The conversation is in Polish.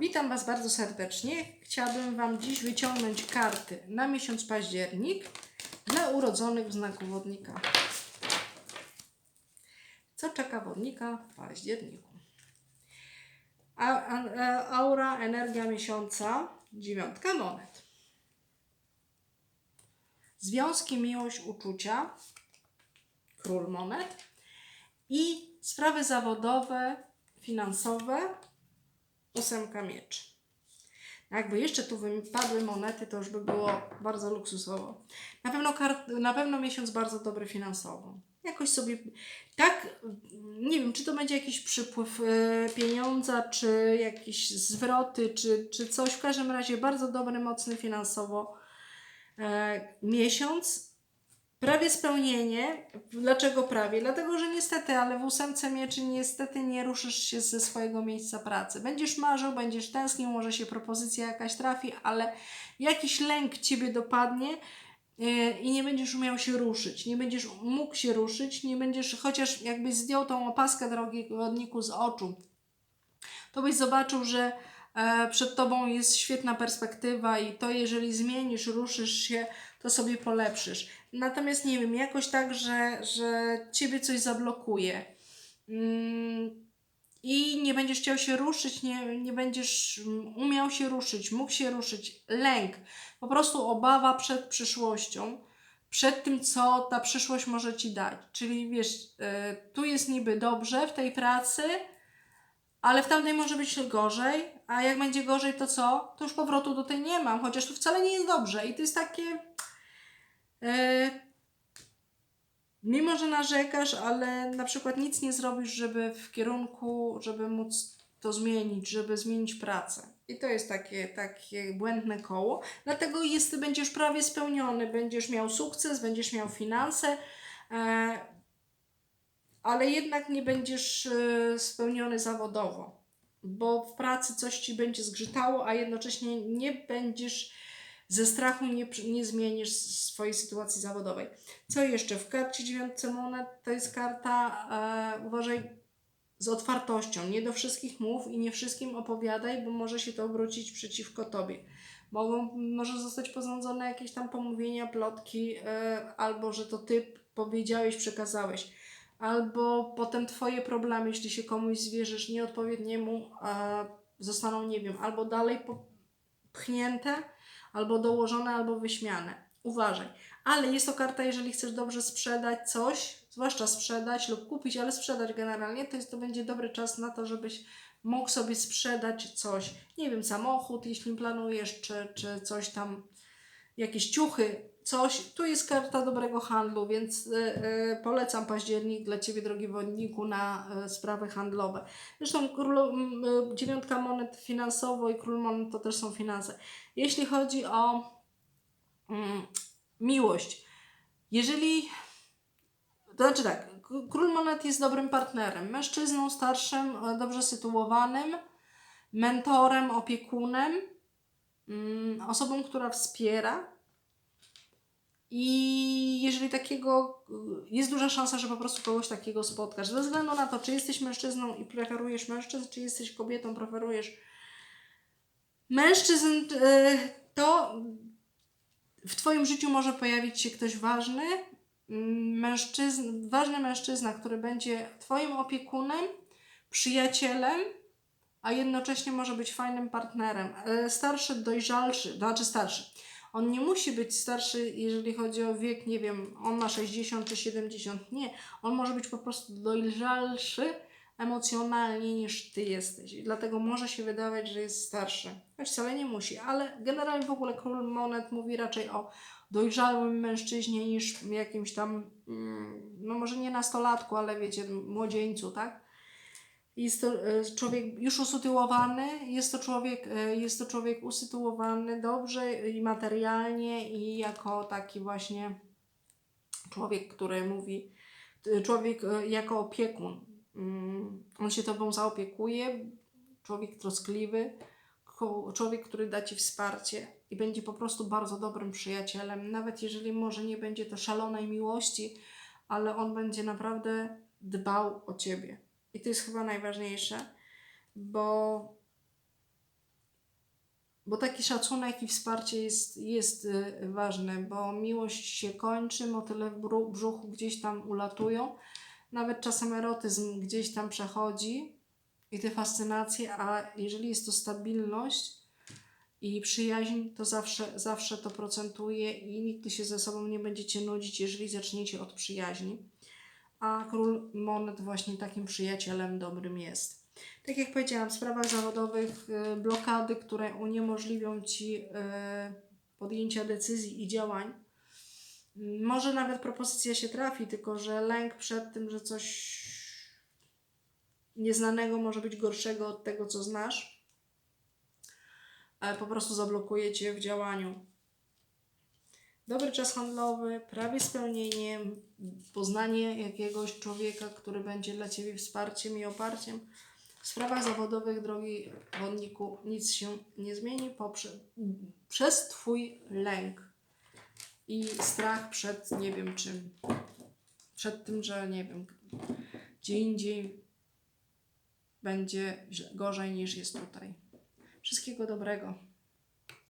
Witam Was bardzo serdecznie. Chciałabym Wam dziś wyciągnąć karty na miesiąc październik dla urodzonych w znaku wodnika. Co czeka wodnika w październiku? A, a, a, aura, energia miesiąca, dziewiątka monet. Związki, miłość, uczucia, król monet i sprawy zawodowe, finansowe, ósemka mieczy. Jakby jeszcze tu wypadły monety, to już by było bardzo luksusowo. Na pewno, na pewno miesiąc bardzo dobry finansowo. Jakoś sobie tak, nie wiem, czy to będzie jakiś przypływ e, pieniądza, czy jakieś zwroty, czy, czy coś. W każdym razie bardzo dobry, mocny finansowo e, miesiąc. Prawie spełnienie. Dlaczego prawie? Dlatego, że niestety, ale w ósemce mieczy niestety nie ruszysz się ze swojego miejsca pracy. Będziesz marzył, będziesz tęsknił, może się propozycja jakaś trafi, ale jakiś lęk Ciebie dopadnie yy, i nie będziesz umiał się ruszyć, nie będziesz mógł się ruszyć, nie będziesz, chociaż jakbyś zdjął tą opaskę drogi wodniku z oczu, to byś zobaczył, że przed Tobą jest świetna perspektywa i to jeżeli zmienisz, ruszysz się, to sobie polepszysz. Natomiast nie wiem, jakoś tak, że, że Ciebie coś zablokuje. Mm, I nie będziesz chciał się ruszyć, nie, nie będziesz umiał się ruszyć, mógł się ruszyć. Lęk, po prostu obawa przed przyszłością, przed tym, co ta przyszłość może Ci dać. Czyli wiesz, y, tu jest niby dobrze w tej pracy, ale w tamtej może być gorzej, a jak będzie gorzej, to co? To już powrotu do tej nie mam, chociaż tu wcale nie jest dobrze. I to jest takie. E, mimo, że narzekasz, ale na przykład nic nie zrobisz, żeby w kierunku, żeby móc to zmienić, żeby zmienić pracę. I to jest takie, takie błędne koło. Dlatego jest, będziesz prawie spełniony, będziesz miał sukces, będziesz miał finanse, e, ale jednak nie będziesz e, spełniony zawodowo, bo w pracy coś ci będzie zgrzytało, a jednocześnie nie będziesz ze strachu nie, nie zmienisz swojej sytuacji zawodowej. Co jeszcze? W karcie dziewiątce monet to jest karta, e, uważaj, z otwartością. Nie do wszystkich mów i nie wszystkim opowiadaj, bo może się to obrócić przeciwko tobie. Mogą, może zostać posądzone jakieś tam pomówienia, plotki, e, albo że to ty powiedziałeś, przekazałeś. Albo potem twoje problemy, jeśli się komuś zwierzysz nieodpowiedniemu, e, zostaną, nie wiem, albo dalej popchnięte, albo dołożone, albo wyśmiane. Uważaj. Ale jest to karta, jeżeli chcesz dobrze sprzedać coś, zwłaszcza sprzedać lub kupić, ale sprzedać generalnie, to jest to będzie dobry czas na to, żebyś mógł sobie sprzedać coś. Nie wiem, samochód, jeśli planujesz, czy, czy coś tam, jakieś ciuchy, coś. Tu jest karta dobrego handlu, więc y, y, polecam październik dla Ciebie, drogi wodniku, na y, sprawy handlowe. Zresztą y, dziewiątka monet finansowo i król monet to też są finanse. Jeśli chodzi o mm, miłość, jeżeli. To znaczy tak, król monet jest dobrym partnerem, mężczyzną starszym, e, dobrze sytuowanym, mentorem, opiekunem, mm, osobą, która wspiera. I jeżeli takiego, jest duża szansa, że po prostu kogoś takiego spotkasz. Ze względu na to, czy jesteś mężczyzną i preferujesz mężczyzn, czy jesteś kobietą, preferujesz mężczyzn, y, to w Twoim życiu może pojawić się ktoś ważny, mm, mężczyzn, ważny mężczyzna, który będzie Twoim opiekunem, przyjacielem, a jednocześnie może być fajnym partnerem. E, Starszy, dojrzalszy, to znaczy starszy. On nie musi być starszy, jeżeli chodzi o wiek, nie wiem, on ma 60 czy 70. Nie, on może być po prostu dojrzalszy emocjonalnie niż ty jesteś. I dlatego może się wydawać, że jest starszy. Choć wcale nie musi, ale generalnie w ogóle król monet mówi raczej o dojrzałym mężczyźnie niż jakimś tam, mm, no może nie nastolatku, ale wiecie, młodzieńcu, tak? Jest to e, człowiek już usytuowany, jest to człowiek, e, jest to człowiek usytuowany dobrze i materialnie i jako taki właśnie człowiek, który mówi, człowiek e, jako opiekun. Mm, On się tobą zaopiekuje, człowiek troskliwy, człowiek, który da ci wsparcie i będzie po prostu bardzo dobrym przyjacielem, nawet jeżeli może nie będzie to szalonej miłości, ale on będzie naprawdę dbał o ciebie. I to jest chyba najważniejsze, bo bo taki szacunek i wsparcie jest, jest y, ważne, bo miłość się kończy, motyle w brzuchu gdzieś tam ulatują, nawet czasem erotyzm gdzieś tam przechodzi i te fascynacje, a jeżeli jest to stabilność i przyjaźń, to zawsze, zawsze to procentuje i nigdy się ze sobą nie będziecie nudzić, jeżeli zaczniecie od przyjaźni. A król monet właśnie takim przyjacielem dobrym jest. Tak jak powiedziałam, w sprawach zawodowych y, blokady, które uniemożliwią ci y, podjęcia decyzji i działań. Może nawet propozycja się trafi, tylko że lęk przed tym, że coś nieznanego może być gorszego od tego, co znasz, e, po prostu zablokuje cię w działaniu. Dobry czas handlowy, prawie spełnienie, poznanie jakiegoś człowieka, który będzie dla Ciebie wsparciem i oparciem. W sprawach zawodowych, drogi wodniku, nic się nie zmieni poprze, przez Twój lęk i strach przed nie wiem czym. Przed tym, że nie wiem, gdzie indziej będzie gorzej niż jest tutaj. Wszystkiego dobrego.